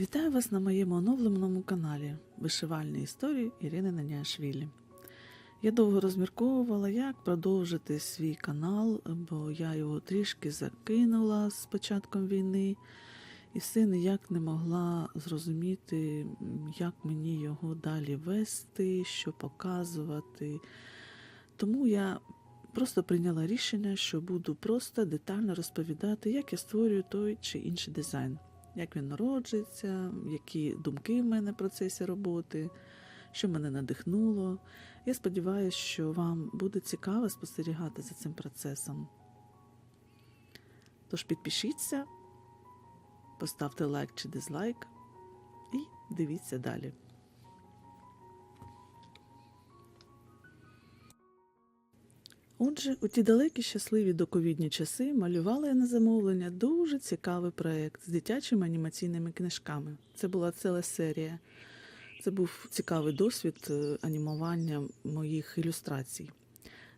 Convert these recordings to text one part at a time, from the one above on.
Вітаю вас на моєму оновленому каналі Вишивальні історії Ірини Наняшвілі. Я довго розмірковувала, як продовжити свій канал, бо я його трішки закинула з початком війни, і все ніяк не могла зрозуміти, як мені його далі вести, що показувати. Тому я просто прийняла рішення, що буду просто детально розповідати, як я створюю той чи інший дизайн як він народжується, які думки в мене в процесі роботи, що мене надихнуло. Я сподіваюся, що вам буде цікаво спостерігати за цим процесом. Тож підпишіться, поставте лайк чи дизлайк і дивіться далі. Отже, у ті далекі щасливі доковідні часи малювала я на замовлення дуже цікавий проєкт з дитячими анімаційними книжками. Це була ціла серія. Це був цікавий досвід е, анімування моїх ілюстрацій.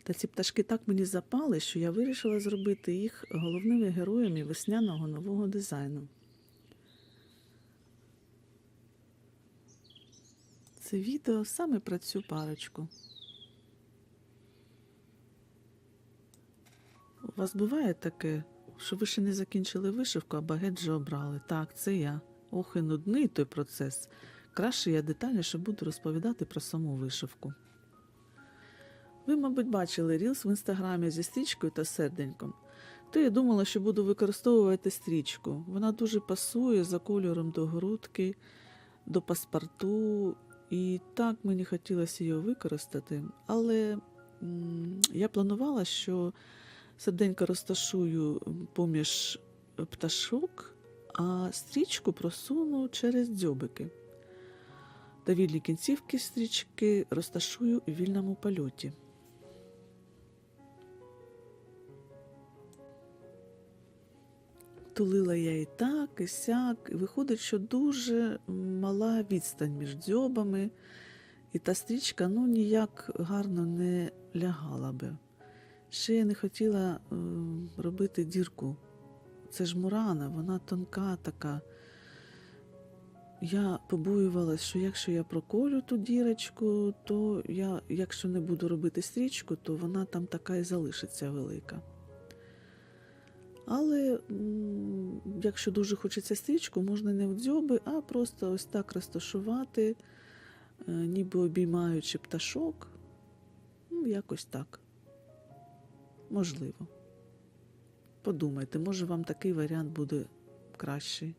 Та ці пташки так мені запали, що я вирішила зробити їх головними героями весняного нового дизайну. Це відео саме про цю парочку. У вас буває таке, що ви ще не закінчили вишивку, а багет вже обрали. Так, це я. Ох, і нудний той процес. Краще я детальніше буду розповідати про саму вишивку. Ви, мабуть, бачили рілс в інстаграмі зі стрічкою та серденьком. То я думала, що буду використовувати стрічку. Вона дуже пасує за кольором до грудки, до паспорту, і так мені хотілося її використати. Але м, я планувала, що серденько розташую поміж пташок, а стрічку просуну через дзьобики. Та вільні кінцівки стрічки розташую у вільному польоті. Тулила я і так, і сяк, і виходить, що дуже мала відстань між дзьобами, і та стрічка ну, ніяк гарно не лягала би. Ще я не хотіла е, робити дірку. Це ж мурана, вона тонка така. Я побоювалася, що якщо я проколю ту дірочку, то я, якщо не буду робити стрічку, то вона там така і залишиться велика. Але якщо дуже хочеться стрічку, можна не в дзьоби, а просто ось так розташувати, е, ніби обіймаючи пташок. Ну, якось так. Можливо. Подумайте, може вам такий варіант буде кращий.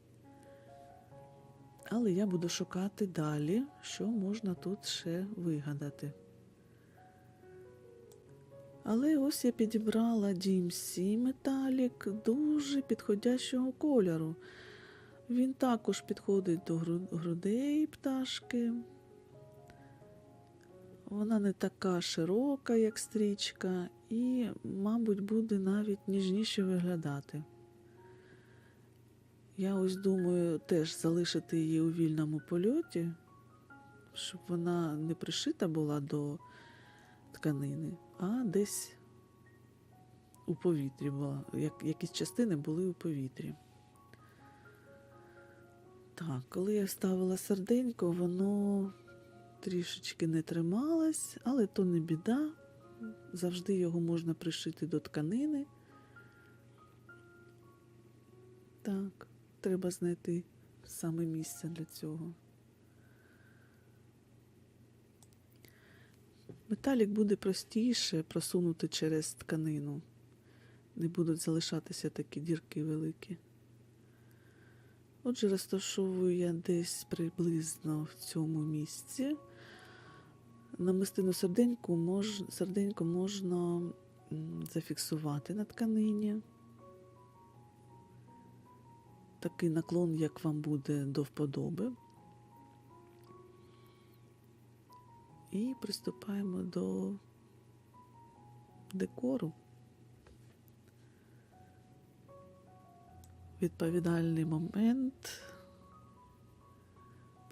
Але я буду шукати далі, що можна тут ще вигадати. Але ось я підібрала DMC металік дуже підходящого кольору. Він також підходить до грудей пташки. Вона не така широка, як стрічка, і, мабуть, буде навіть ніжніше виглядати. Я ось думаю теж залишити її у вільному польоті, щоб вона не пришита була до тканини, а десь у повітрі була. Як, якісь частини були у повітрі. Так, коли я ставила серденько, воно трішечки не трималось, але то не біда. Завжди його можна пришити до тканини. Так, треба знайти саме місце для цього. Металік буде простіше просунути через тканину. Не будуть залишатися такі дірки великі. Отже, розташовую я десь приблизно в цьому місці. Намистину серденьку мож, серденько можна зафіксувати на тканині. Такий наклон, як вам буде до вподоби. І приступаємо до декору. Відповідальний момент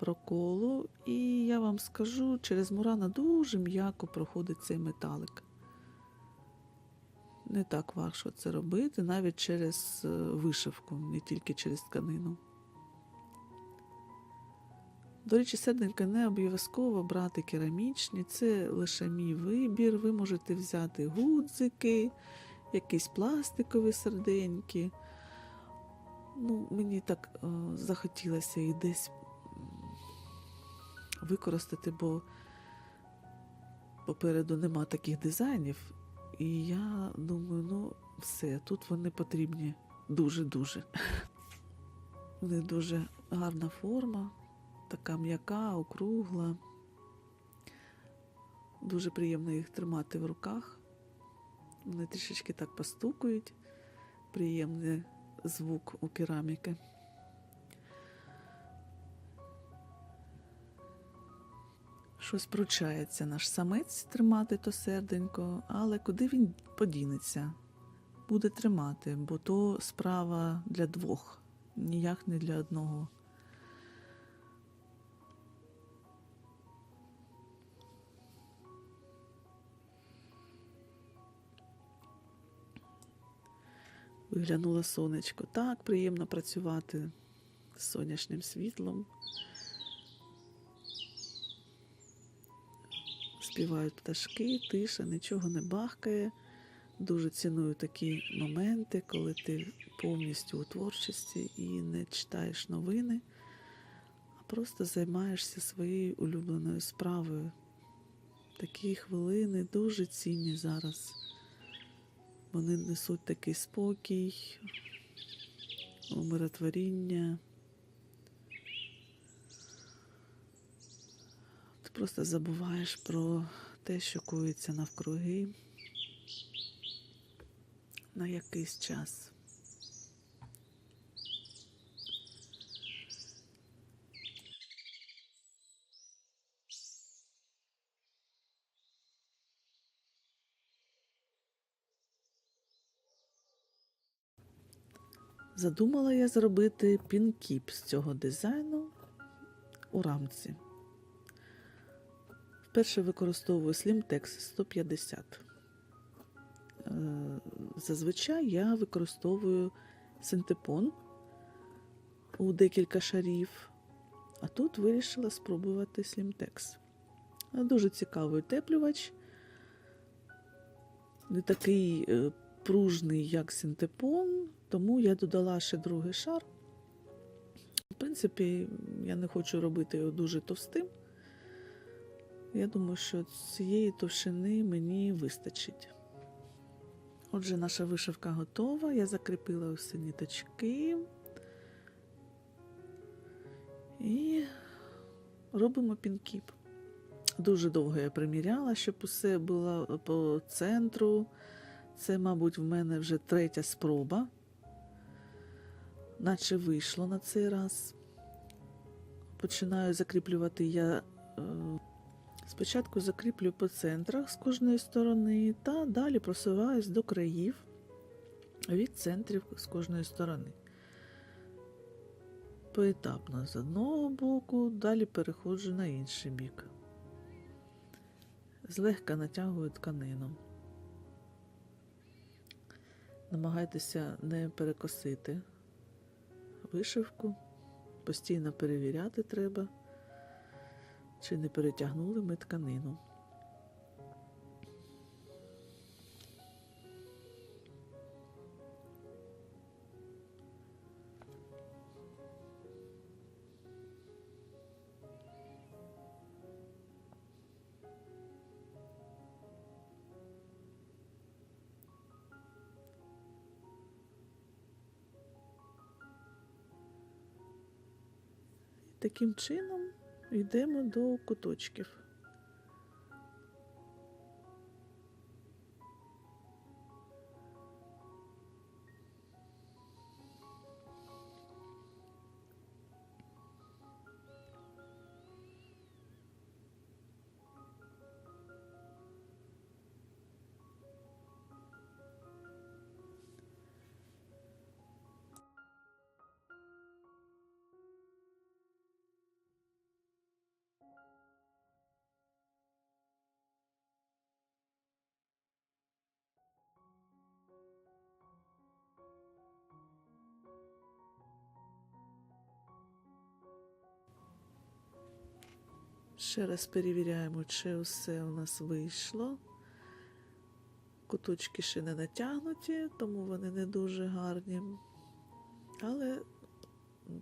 проколу, і я вам скажу, через Мурана дуже м'яко проходить цей металик. Не так важко це робити, навіть через е, вишивку, не тільки через тканину. До речі, серденька не обов'язково брати керамічні, це лише мій вибір. Ви можете взяти гудзики, якісь пластикові серденьки. Ну, мені так е, захотілося і десь використати, бо попереду нема таких дизайнів. І я думаю, ну все, тут вони потрібні дуже-дуже. Вони дуже гарна форма, така м'яка, округла. Дуже приємно їх тримати в руках. Вони трішечки так постукують. Приємний звук у кераміки. Щось пручається наш самець тримати то серденько, але куди він подінеться? Буде тримати, бо то справа для двох, ніяк не для одного. Виглянуло сонечко. Так приємно працювати з сонячним світлом. Співають пташки, тиша, нічого не бахкає. Дуже ціную такі моменти, коли ти повністю у творчості і не читаєш новини, а просто займаєшся своєю улюбленою справою. Такі хвилини дуже цінні зараз. Вони несуть такий спокій, умиротворіння. Просто забуваєш про те, що коїться навкруги на якийсь час. Задумала я зробити пінкіп з цього дизайну у рамці. Вперше використовую Slimtex 150. Е, Зазвичай я використовую синтепон у декілька шарів, а тут вирішила спробувати Slimtex. Дуже цікавий утеплювач, не такий е, пружний, як синтепон, тому я додала ще другий шар. В принципі, я не хочу робити його дуже товстим. Я думаю, що цієї товщини мені вистачить. Отже, наша вишивка готова. Я закріпила усі ниточки. І робимо пінкіп. Дуже довго я приміряла, щоб усе було по центру. Це, мабуть, в мене вже третя спроба, наче вийшло на цей раз. Починаю закріплювати я. Спочатку закріплю по центрах з кожної сторони та далі просуваюсь до країв від центрів з кожної сторони. Поетапно з одного боку, далі переходжу на інший бік. Злегка натягую тканину. Намагайтеся не перекосити вишивку, постійно перевіряти треба чи не перетягнули ми тканину. Таким чином йдемо до куточків. Ще раз перевіряємо, чи все у нас вийшло. Куточки ще не натягнуті, тому вони не дуже гарні. Але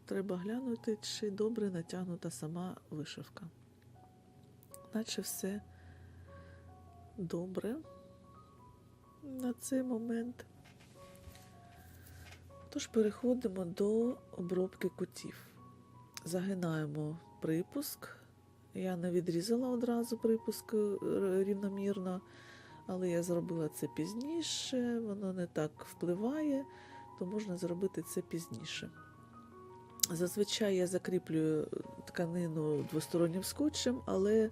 треба глянути, чи добре натягнута сама вишивка. Наче все добре на цей момент. Тож переходимо до обробки кутів. Загинаємо припуск. Я не відрізала одразу припуск е, рівномірно, але я зробила це пізніше, воно не так впливає, то можна зробити це пізніше. Зазвичай я закріплюю тканину двостороннім скотчем, але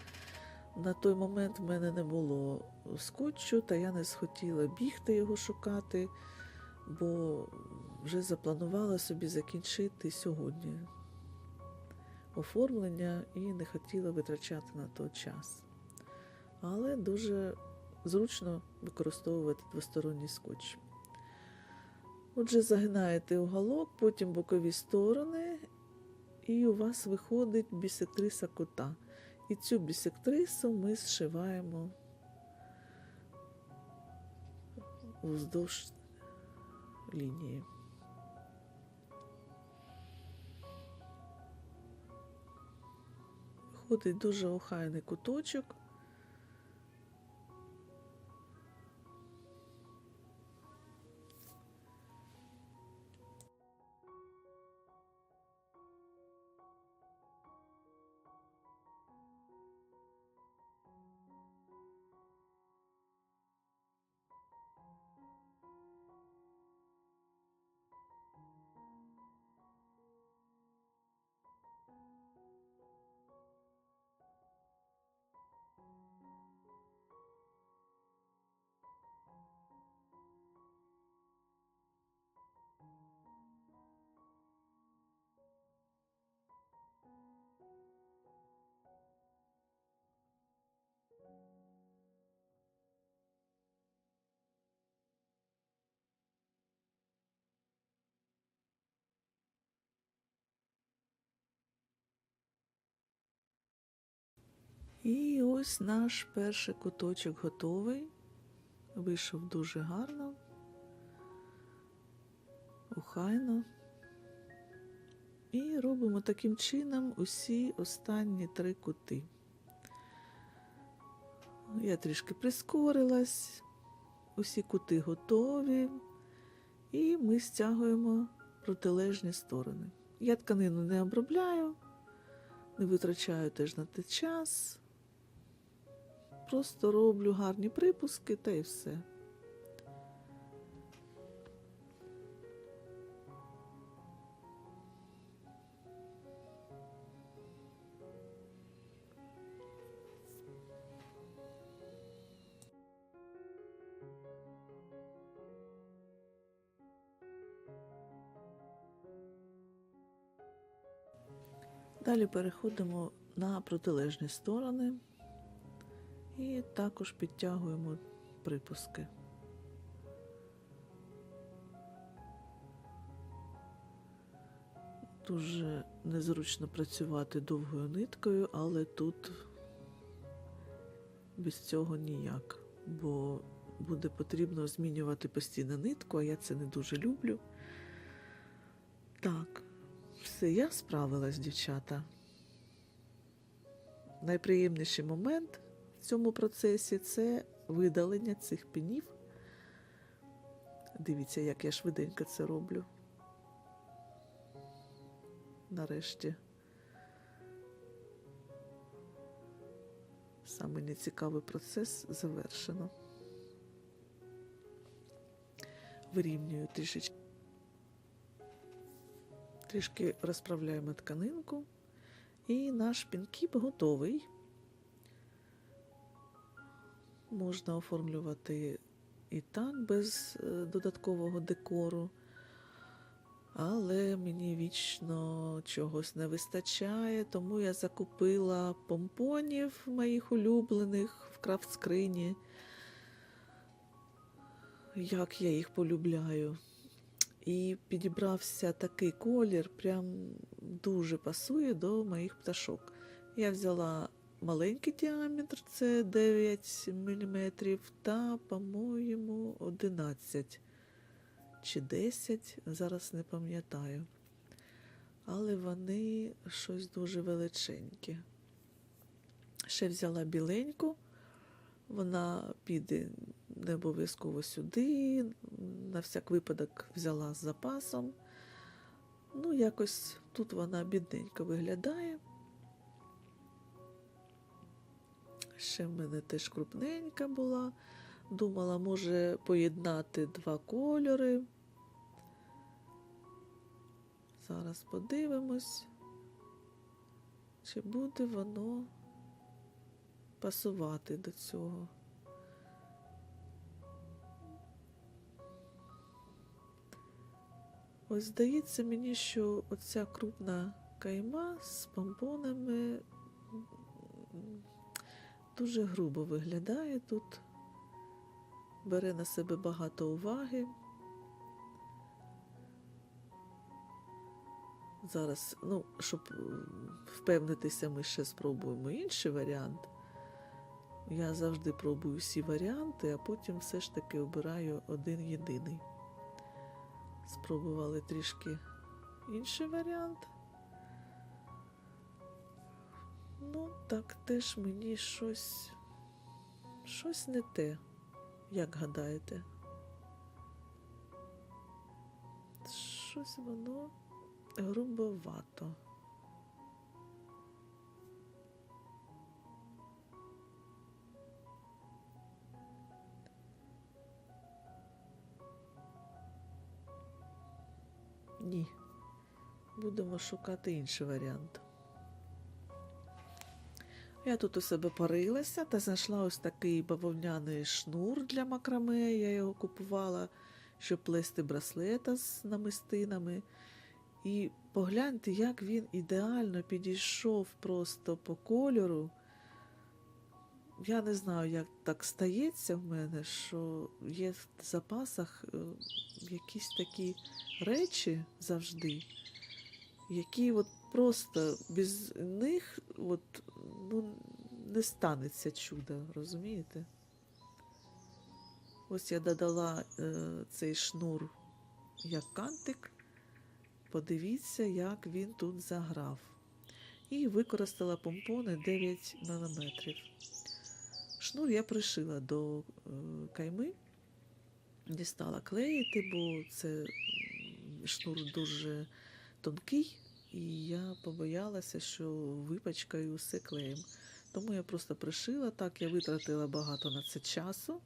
на той момент в мене не було скотчу, та я не схотіла бігти його шукати, бо вже запланувала собі закінчити сьогодні оформлення і не хотіла витрачати на то час. Але дуже зручно використовувати двосторонній скотч. Отже, загинаєте уголок, потім бокові сторони, і у вас виходить бісектриса кута. І цю бісектрису ми зшиваємо вздовж лінії. Виходить дуже охайний куточок. І ось наш перший куточок готовий. Вийшов дуже гарно, охайно. І робимо таким чином усі останні три кути. Я трішки прискорилась, усі кути готові, і ми стягуємо протилежні сторони. Я тканину не обробляю, не витрачаю теж на те час. Просто роблю гарні припуски та й все. Далі переходимо на протилежні сторони. І також підтягуємо припуски. Дуже незручно працювати довгою ниткою, але тут без цього ніяк, бо буде потрібно змінювати постійно нитку, а я це не дуже люблю. Так, все, я справилась, дівчата. Найприємніший момент в цьому процесі це видалення цих пенів. Дивіться, як я швиденько це роблю. Нарешті. Саме нецікавий процес завершено. Вирівнюю трішечки. Трішки розправляємо тканинку. І наш пінкіп готовий. Можна оформлювати і так без е, додаткового декору, але мені вічно чогось не вистачає, тому я закупила помпонів моїх улюблених в крафт-скрині. Як я їх полюбляю. І підібрався такий колір, прям дуже пасує до моїх пташок. Я взяла маленький діаметр це 9 мм, та, по-моєму, 11 чи 10, зараз не пам'ятаю. Але вони щось дуже величенькі. Ще взяла біленьку, вона піде не обов'язково сюди, на всяк випадок взяла з запасом. Ну, якось тут вона бідненько виглядає. Ще в мене теж крупненька була. Думала, може поєднати два кольори. Зараз подивимось, чи буде воно пасувати до цього. Ось здається мені, що оця крупна кайма з помпонами дуже грубо виглядає тут, бере на себе багато уваги. Зараз, ну, щоб впевнитися, ми ще спробуємо інший варіант. Я завжди пробую всі варіанти, а потім все ж таки обираю один єдиний. Спробували трішки інший варіант. Ну, так теж мені щось, щось не те, як гадаєте. Щось воно грубовато. Ні. Будемо шукати інший варіант. Я тут у себе порилася та знайшла ось такий бавовняний шнур для макраме. Я його купувала, щоб плести браслета з намистинами. І погляньте, як він ідеально підійшов просто по кольору. Я не знаю, як так стається в мене, що є в запасах е, якісь такі речі завжди, які от просто без них от, ну, не станеться чудо, розумієте? Ось я додала е, цей шнур як кантик. Подивіться, як він тут заграв. І використала помпони 9 мм. Шнур я пришила до е, кайми, дістала клеїти, бо це шнур дуже тонкий, і я побоялася, що випачкаю все клеєм. Тому я просто пришила так, я витратила багато на це часу,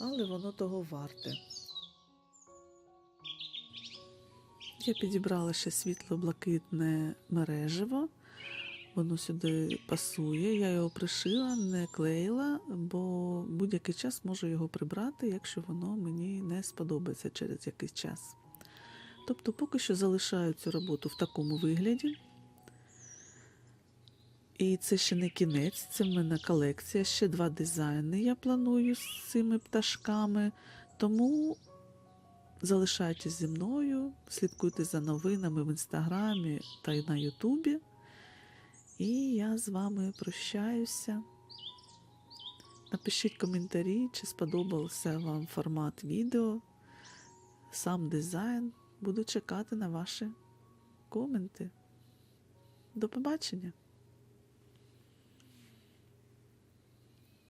але воно того варте. Я підібрала ще світло-блакитне мережево. Воно сюди пасує. Я його пришила, не клеїла, бо будь-який час можу його прибрати, якщо воно мені не сподобається через якийсь час. Тобто, поки що залишаю цю роботу в такому вигляді. І це ще не кінець, це в мене колекція. Ще два дизайни я планую з цими пташками. Тому залишайтесь зі мною, слідкуйте за новинами в інстаграмі та на Ютубі. І я з вами прощаюся. Напишіть коментарі, чи сподобався вам формат відео, сам дизайн. Буду чекати на ваші коменти. До побачення!